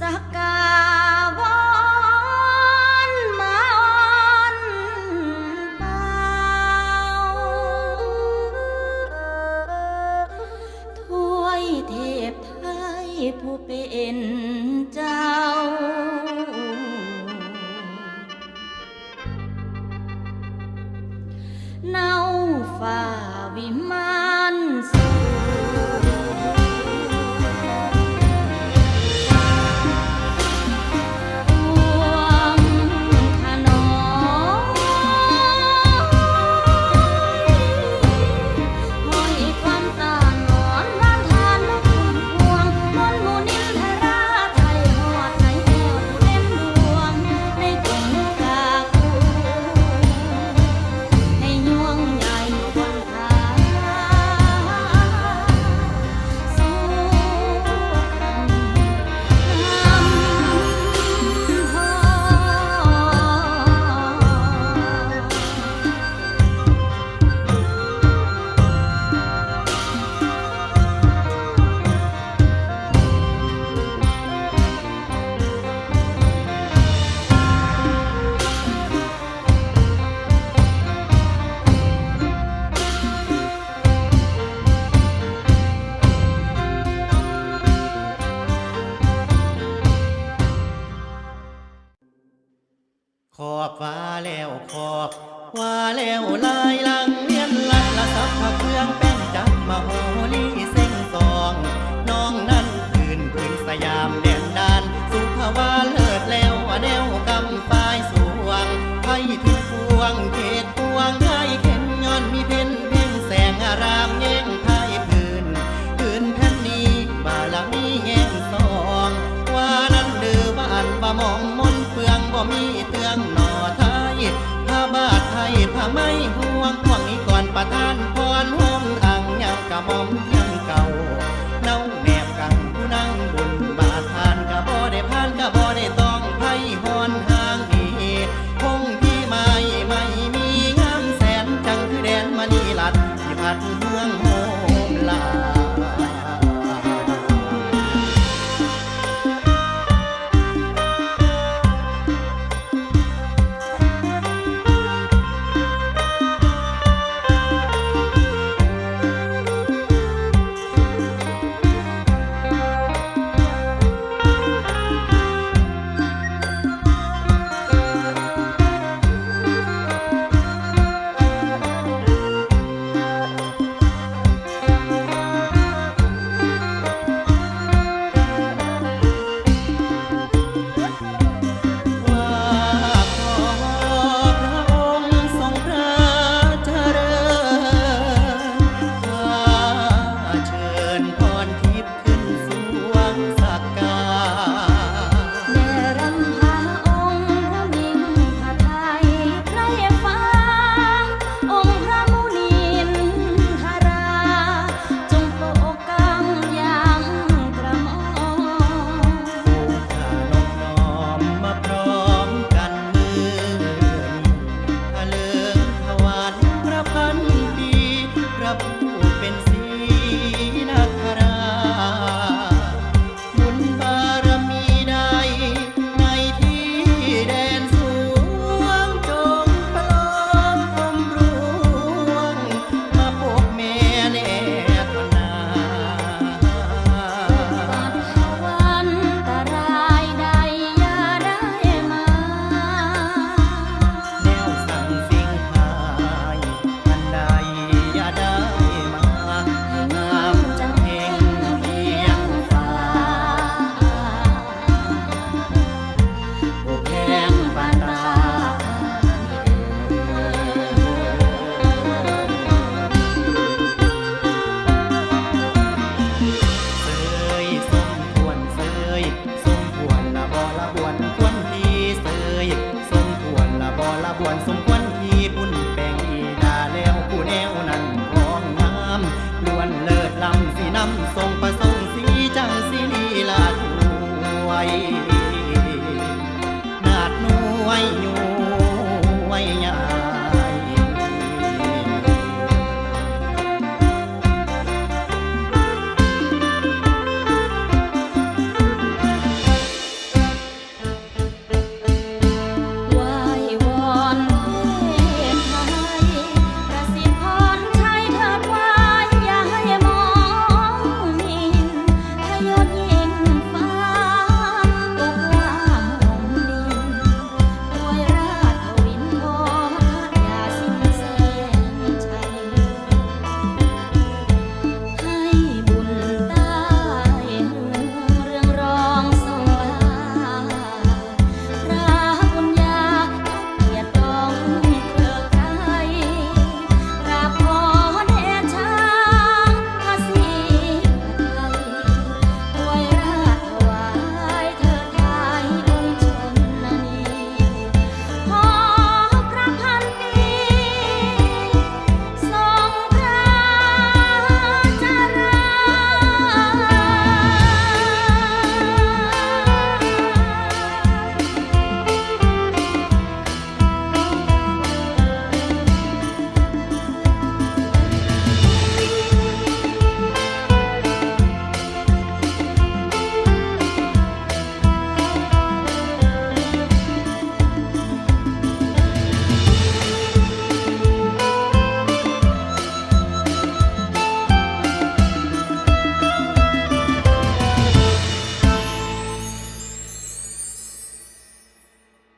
สกาวอนมาอ่อนเบาถ้วยเทพไทยผู้เป็นเจ้า ขอบฟ้าแล้วขอบว่าแล้วลายลังเลียนลัดละสับพะเครื่องแป้นจับมาโหลีเส้งสอง น้องนั้นคืนคืนสยามเด ระมอมยังเก่าเน่าแนบกังผู้นั่งบนบาทานกระบ่ได้ผ่านกระบ่ได้ต้องไพ่หอนหางนี้คงที่ไม่ไม่มีงามแสนจังคือแดนมณีลัดที่พัดเมือง ควันมีปุ่นแป่งอีดาแล้วผู้แนวนั้นของงามล้วนเลิศลำสีน้ำทรงประสงสีจังสีลีลาถวย